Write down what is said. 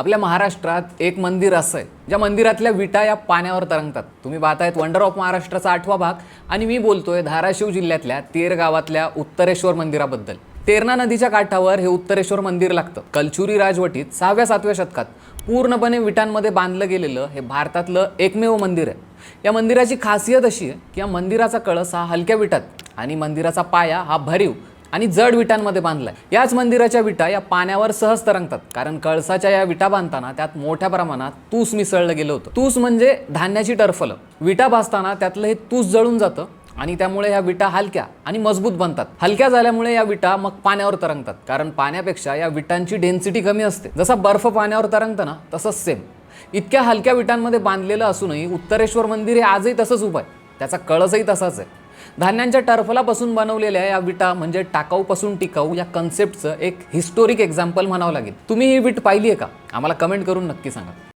आपल्या महाराष्ट्रात एक मंदिर असं आहे ज्या मंदिरातल्या विटा या पाण्यावर तरंगतात. तुम्ही पाहतायत वंडर ऑफ महाराष्ट्राचा आठवा भाग. आणि मी बोलतोय धाराशिव जिल्ह्यातल्या तेर गावातल्या उत्तरेश्वर मंदिराबद्दल. तेरणा नदीच्या काठावर हे उत्तरेश्वर मंदिर लागतं. कलचुरी राजवटीत सहाव्या सातव्या शतकात पूर्णपणे विटांमध्ये बांधलं गेलेलं हे भारतातलं एकमेव मंदिर आहे. या मंदिराची खासियत अशी आहे की या मंदिराचा कळस हा हलक्या विटात आणि मंदिराचा पाया हा भरीव आणि जड विटांमध्ये बांधलाय. याच मंदिराच्या विटा या पाण्यावर सहज तरंगतात. कारण कळसाच्या या विटा बांधताना त्यात मोठ्या प्रमाणात तूस मिसळलं गेलं होतं. तूस म्हणजे धान्याची टरफलं. विटा भाजताना त्यातलं हे तूस जळून जातं आणि त्यामुळे ह्या विटा हलक्या आणि मजबूत बनतात. हलक्या झाल्यामुळे या विटा मग पाण्यावर तरंगतात. कारण पाण्यापेक्षा या विटांची डेन्सिटी कमी असते. जसा बर्फ पाण्यावर तरंगतं ना तसंच सेम इतक्या हलक्या विटांमध्ये बांधलेलं असूनही उत्तरेश्वर मंदिर हे आजही तसंच उभं आहे. त्याचा कळसही तसाच आहे. धान्यांच्या टर्फलापासून बनवलेल्या या विटा म्हणजे टाकाऊपासून टिकाऊ या कन्सेप्टचं एक हिस्टोरिक एक्झाम्पल म्हणावं लागेल. तुम्ही ही विट पाहिली आहे का? आम्हाला कमेंट करून नक्की सांगा.